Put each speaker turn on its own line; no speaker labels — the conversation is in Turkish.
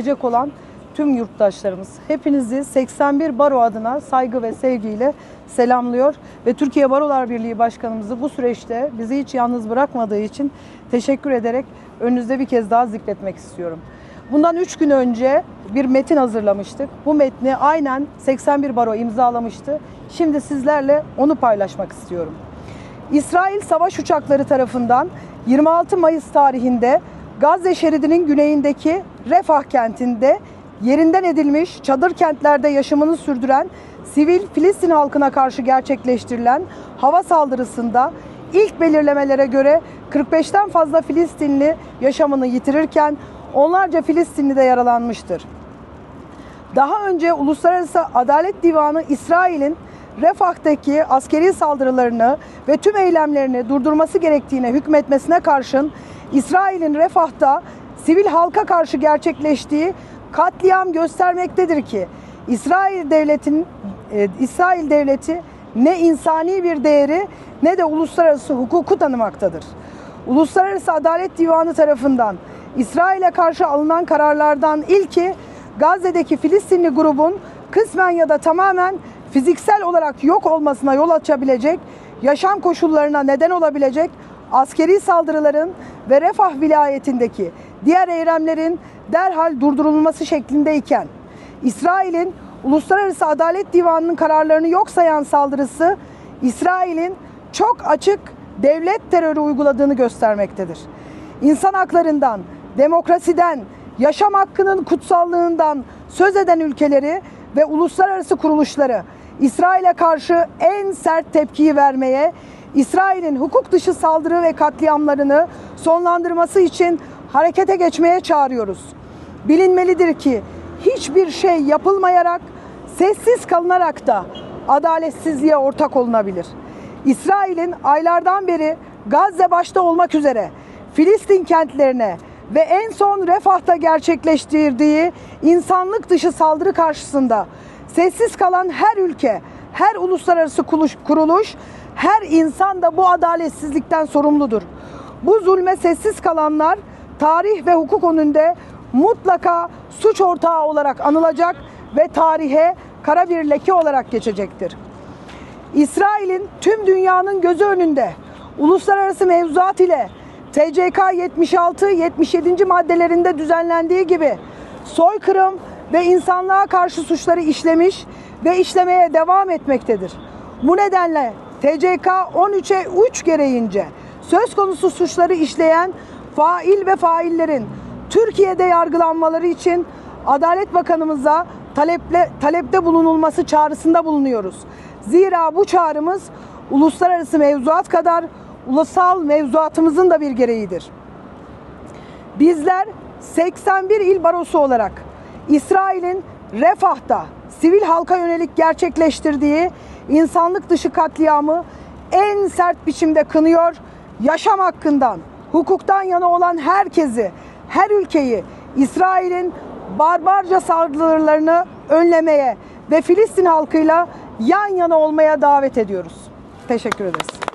bitecek olan tüm yurttaşlarımız. Hepinizi 81 Baro adına saygı ve sevgiyle selamlıyor ve Türkiye Barolar Birliği Başkanımızı bu süreçte bizi hiç yalnız bırakmadığı için teşekkür ederek önünüzde bir kez daha zikretmek istiyorum. Bundan 3 gün önce bir metin hazırlamıştık. Bu metni aynen 81 Baro imzalamıştı. Şimdi sizlerle onu paylaşmak istiyorum. İsrail savaş uçakları tarafından 26 Mayıs tarihinde Gazze şeridinin güneyindeki Refah kentinde yerinden edilmiş çadır kentlerde yaşamını sürdüren sivil Filistin halkına karşı gerçekleştirilen hava saldırısında ilk belirlemelere göre 45'ten fazla Filistinli yaşamını yitirirken onlarca Filistinli de yaralanmıştır. Daha önce Uluslararası Adalet Divanı İsrail'in Refah'taki askeri saldırılarını ve tüm eylemlerini durdurması gerektiğine hükmetmesine karşın İsrail'in Refah'ta sivil halka karşı gerçekleştiği katliam göstermektedir ki İsrail devletin e, İsrail devleti ne insani bir değeri ne de uluslararası hukuku tanımaktadır. Uluslararası Adalet Divanı tarafından İsrail'e karşı alınan kararlardan ilki Gazze'deki Filistinli grubun kısmen ya da tamamen fiziksel olarak yok olmasına yol açabilecek, yaşam koşullarına neden olabilecek askeri saldırıların ve Refah vilayetindeki diğer eylemlerin derhal durdurulması şeklindeyken İsrail'in Uluslararası Adalet Divanı'nın kararlarını yok sayan saldırısı İsrail'in çok açık devlet terörü uyguladığını göstermektedir. İnsan haklarından, demokrasiden, yaşam hakkının kutsallığından söz eden ülkeleri ve uluslararası kuruluşları İsrail'e karşı en sert tepkiyi vermeye, İsrail'in hukuk dışı saldırı ve katliamlarını sonlandırması için harekete geçmeye çağırıyoruz. Bilinmelidir ki hiçbir şey yapılmayarak, sessiz kalınarak da adaletsizliğe ortak olunabilir. İsrail'in aylardan beri Gazze başta olmak üzere Filistin kentlerine ve en son Refah'ta gerçekleştirdiği insanlık dışı saldırı karşısında sessiz kalan her ülke, her uluslararası kuruluş, her insan da bu adaletsizlikten sorumludur. Bu zulme sessiz kalanlar tarih ve hukuk önünde mutlaka suç ortağı olarak anılacak ve tarihe kara bir leke olarak geçecektir. İsrail'in tüm dünyanın gözü önünde uluslararası mevzuat ile TCK 76-77. maddelerinde düzenlendiği gibi soykırım ve insanlığa karşı suçları işlemiş ve işlemeye devam etmektedir. Bu nedenle TCK 13'e 3 gereğince söz konusu suçları işleyen fail ve faillerin Türkiye'de yargılanmaları için Adalet Bakanımıza taleple, talepte bulunulması çağrısında bulunuyoruz. Zira bu çağrımız uluslararası mevzuat kadar ulusal mevzuatımızın da bir gereğidir. Bizler 81 il barosu olarak İsrail'in Refah'ta sivil halka yönelik gerçekleştirdiği insanlık dışı katliamı en sert biçimde kınıyor, yaşam hakkından, hukuktan yana olan herkesi, her ülkeyi İsrail'in barbarca saldırılarını önlemeye ve Filistin halkıyla yan yana olmaya davet ediyoruz. Teşekkür ederiz.